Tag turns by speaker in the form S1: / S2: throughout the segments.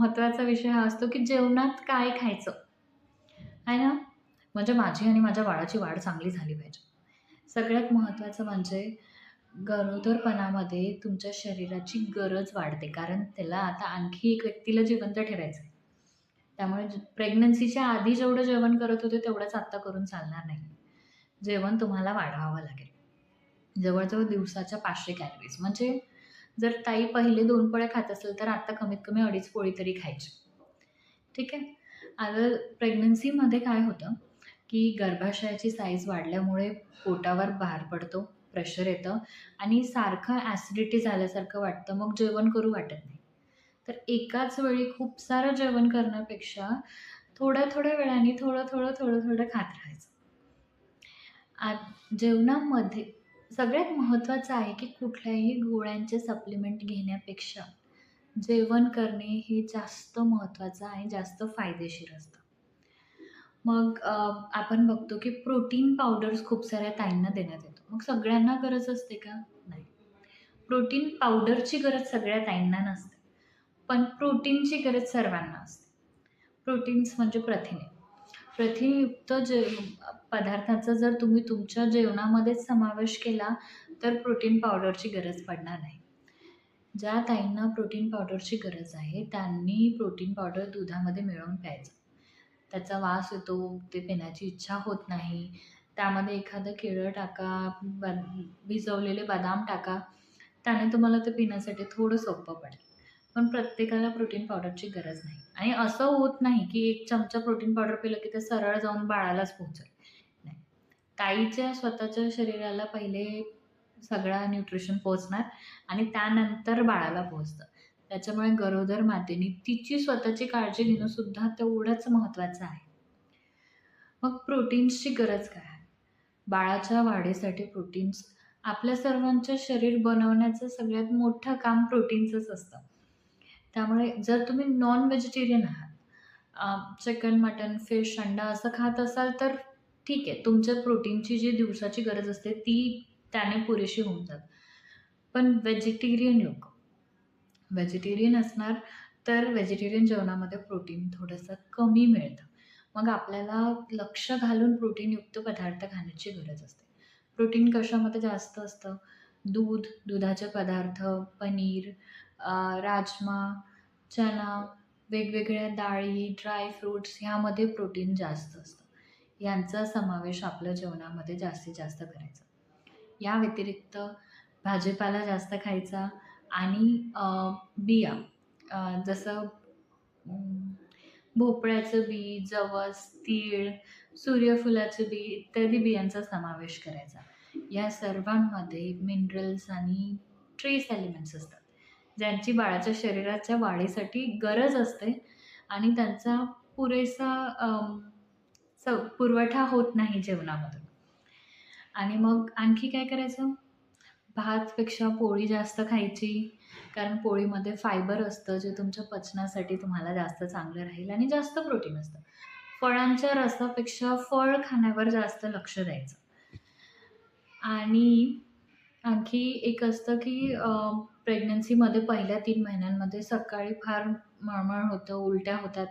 S1: महत्त्वाचा विषय हा असतो की जेवणात काय खायचं. आहे ना? म्हणजे माझी आणि माझ्या बाळाची वाढ चांगली झाली पाहिजे. सगळ्यात महत्त्वाचं म्हणजे गरोदरपणामध्ये तुमच्या शरीराची गरज वाढते. कारण त्याला आता आणखी एक व्यक्तीला जिवंत ठेवायचं आहे त्यामुळे प्रेग्नन्सीच्या आधी जेवढं जेवण करत होते तेवढंच आत्ता करून चालणार नाही. जेवण तुम्हाला वाढवावं लागेल. जवळजवळ दिवसाच्या पाचशे कॅलरीज म्हणजे जर ताई पहिले दोन पोळ्या खात असेल तर आत्ता कमीत कमी अडीच पोळी तरी खायची. ठीक आहे? आता प्रेग्नन्सीमध्ये काय होतं की गर्भाशयाची साईज वाढल्यामुळे पोटावर भार पडतो प्रेशर येतं आणि सारखं ॲसिडिटी झाल्यासारखं वाटतं मग जेवण करू वाटत नाही. तर एकाच वेळी खूप सारं जेवण करण्यापेक्षा थोड्या थोड्या वेळाने थोडं थोडं थोडं थोडं खात राहायचं. आ जेवणामध्ये सगळ्यात महत्त्वाचं आहे की कुठल्याही गोळ्यांचे सप्लिमेंट घेण्यापेक्षा जेवण करणे हे जास्त महत्त्वाचं आणि जास्त फायदेशीर असतं. मग आपण बघतो की प्रोटीन पावडर्स खूप साऱ्या ताईंना देण्यात येतो. मग सगळ्यांना गरज असते का? नाही. प्रोटीन पावडरची गरज सगळ्या ताईंना नसते. पण प्रोटीनची गरज सर्वांना असते. प्रोटीन्स म्हणजे प्रथिने. प्रथिनयुक्त जे पदार्थाचा जर तुम्ही तुमच्या जेवणामध्येच समावेश केला तर प्रोटीन पावडरची गरज पडणार नाही. ज्या ताईंना प्रोटीन पावडरची गरज आहे त्यांनी प्रोटीन पावडर दुधामध्ये मिळवून प्यायचं. त्याचा वास येतो ते पिण्याची इच्छा होत नाही. त्यामध्ये एखादं केळं टाका ब भिजवलेले बदाम टाका. त्याने तुम्हाला ते पिण्यासाठी थोडं सोपं पडेल. पण प्रत्येकाला प्रोटीन पावडरची गरज नाही. आणि असं होत नाही की एक चमचा प्रोटीन पावडर पिलं की ते सरळ जाऊन बाळालाच पोहोचेल. नाही. ताईच्या स्वतःच्या शरीराला पहिले सगळा न्यूट्रिशन पोचणार आणि त्यानंतर बाळाला पोचतं त्याच्यामुळे गरोदर मातेने तिची स्वतःची काळजी घेणं सुद्धा तेवढंच महत्त्वाचं आहे. मग प्रोटीन्सची गरज काय आहे? बाळाच्या वाढीसाठी प्रोटीन्स आपल्या सर्वांचं शरीर बनवण्याचं सगळ्यात मोठं काम प्रोटीन्सच असतं. त्यामुळे जर तुम्ही नॉन व्हेजिटेरियन आहात चिकन मटन फिश अंडा असं खात असाल तर ठीक आहे तुमच्या प्रोटीनची जी दिवसाची गरज असते ती त्याने पुरेशी होऊन जात. पण व्हेजिटेरियन लोक व्हेजिटेरियन असणार तर व्हेजिटेरियन जेवणामध्ये प्रोटीन थोडंसं कमी मिळतं. मग आपल्याला लक्ष घालून प्रोटीनयुक्त पदार्थ खाण्याची गरज असते. प्रोटीन कशामध्ये जास्त असतं? दूध दुधाचे पदार्थ पनीर राजमा चना वेगवेगळ्या डाळी ड्राय फ्रूट्स ह्यामध्ये प्रोटीन जास्त असतं. यांचा समावेश आपल्या जेवणामध्ये जास्तीत जास्त करायचा. या व्यतिरिक्त भाजीपाला जास्त खायचा आणि बिया जसं भोपळ्याचं बी जवस तीळ सूर्यफुलाचं बी इत्यादी बियांचा समावेश करायचा. या सर्वांमध्ये मिनरल्स आणि ट्रेस एलिमेंट्स असतात. ज्यांची बाळाच्या शरीराच्या वाढीसाठी गरज असते आणि त्यांचा पुरेसा स पुरवठा होत नाही जेवणामधून. आणि मग आणखी काय करायचं? भातपेक्षा पोळी जास्त खायची कारण पोळीमध्ये फायबर असतं जे तुमच्या पचनासाठी तुम्हाला जास्त चांगलं राहील आणि जास्त प्रोटीन असतं. फळांच्या रसापेक्षा फळ खाण्यावर जास्त लक्ष द्यायचं. आणि आणखी एक असतं की प्रेग्नन्सीमध्ये पहिल्या तीन महिन्यांमध्ये सकाळी फार मळमळ होतं उलट्या होतात.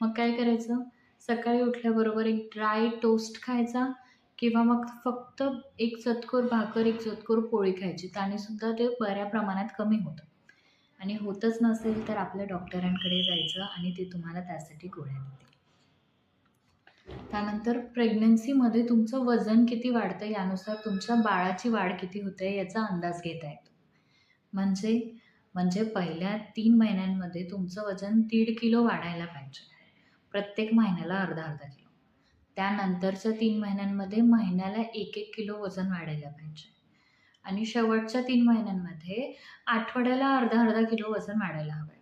S1: मग काय करायचं? सकाळी उठल्याबरोबर एक ड्राय टोस्ट खायचा किंवा मग फक्त एक चतकोर भाकर एक चतकोर पोळी खायची. त्यानेसुद्धा ते बऱ्या प्रमाणात कमी होतं. आणि होतच नसेल तर आपल्या डॉक्टरांकडे जायचं आणि ते तुम्हाला त्यासाठी गोळ्या देतील. त्यानंतर प्रेग्नन्सीमध्ये तुमचं वजन किती वाढतं यानुसार तुमच्या बाळाची वाढ किती होते याचा अंदाज घेता येतो. म्हणजे म्हणजे पहिल्या तीन महिन्यांमध्ये तुमचं वजन दीड किलो वाढायला पाहिजे. प्रत्येक महिन्याला अर्धा अर्धा किलो. त्यानंतरच्या तीन महिन्यांमध्ये महिन्याला एक एक किलो वजन वाढायला पाहिजे. आणि शेवटच्या तीन महिन्यांमध्ये आठवड्याला अर्धा अर्धा किलो वजन वाढायला हवं आहे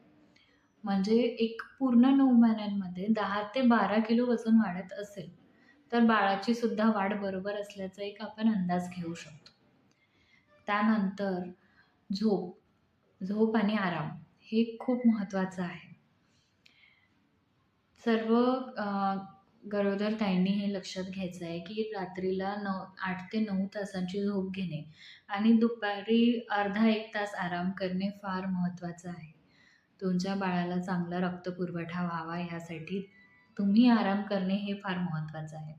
S1: म्हणजे एक पूर्ण नऊ महिन्यांमध्ये दहा ते बारा किलो वजन वाढत असेल तर बाळाची सुद्धा वाढ बरोबर असल्याचा एक आपण अंदाज घेऊ शकतो. त्यानंतर झोप झोप आणि आराम हे खूप महत्त्वाचं आहे. सर्व गरोदर ताईंनी हे लक्षात घ्यायचं आहे की रात्रीला नऊ आठ ते नऊ तासांची झोप घेणे आणि दुपारी अर्धा एक तास आराम करणे फार महत्त्वाचं आहे. तुमच्या बाळाला चांगला रक्तपुरवठा व्हावा ह्यासाठी तुम्ही आराम करणे हे फार महत्त्वाचं आहे.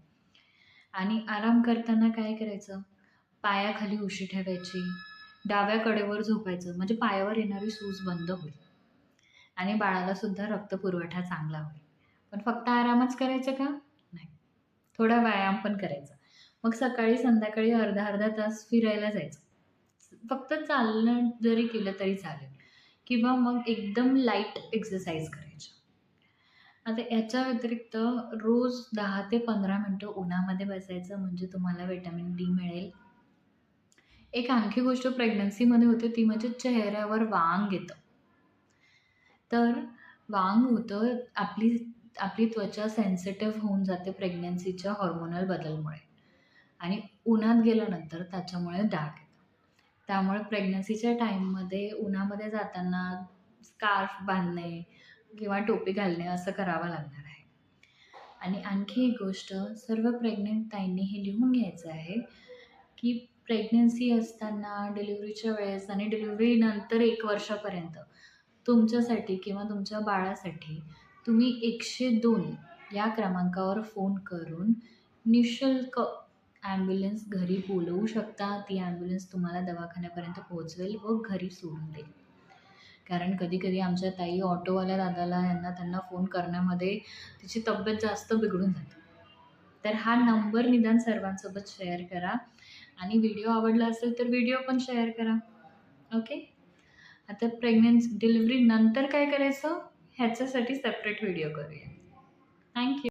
S1: आणि आराम करताना काय करायचं? पायाखाली उशी ठेवायची डाव्या कडेवर झोपायचं म्हणजे पायावर येणारी सूज बंद होईल. आणि बाळालासुद्धा रक्तपुरवठा चांगला होईल. पण फक्त आरामच करायचं का? नाही. थोडा व्यायाम पण करायचा. मग सकाळी संध्याकाळी अर्धा अर्धा तास फिरायला जायचं. फक्त चालणं जरी केलं तरी चालेल. किंवा मग एकदम लाइट एक्सरसाइज करायच्या आता याच्या व्यतिरिक्त रोज दहा ते पंधरा मिनटं उन्हामध्ये बसायचं म्हणजे तुम्हाला विटॅमिन डी मिळेल. एक आणखी गोष्ट प्रेग्नन्सीमध्ये होते ती म्हणजे चेहऱ्यावर वांग येतं. तर वांग होतं आपली आपली त्वचा सेन्सिटिव्ह होऊन जाते प्रेग्नन्सीच्या हॉर्मोनल बदलमुळे. आणि उन्हात गेल्यानंतर त्याच्यामुळे डाग येतो. त्यामुळे प्रेग्नन्सीच्या टाईममध्ये उन्हामध्ये जाताना स्कार्फ बांधणे किंवा टोपी घालणे असं करावं लागणार आहे. आणि आणखी एक गोष्ट सर्व प्रेग्नेंट ताईंनी हे लिहून घ्यायचं आहे की प्रेग्नन्सी असताना डिलिव्हरीच्या वेळेस आणि डिलिव्हरीनंतर एक वर्षापर्यंत तुमच्यासाठी किंवा तुमच्या बाळासाठी तुम्ही एकशे दोन या क्रमांकावर फोन करून निशुल्क ॲम्ब्युलन्स घरी बोलवू शकता ती ॲम्ब्युलन्स तुम्हाला दवाखान्यापर्यंत पोहोचवेल व घरी सोडून देईल. कारण कधी कधी आमच्या ताई ऑटोवाल्या दादाला यांना त्यांना फोन करण्यामध्ये तिची तब्येत जास्त बिघडून जाते. तर हा नंबर निदान सर्वांसोबत शेअर करा. आणि व्हिडिओ आवडला असेल तर व्हिडिओ पण शेअर करा. ओके? आता प्रेग्नेन्स डिलिव्हरी नंतर काय करायचं? ह्याच्यासाठी सेपरेट व्हिडिओ करूया. थँक्यू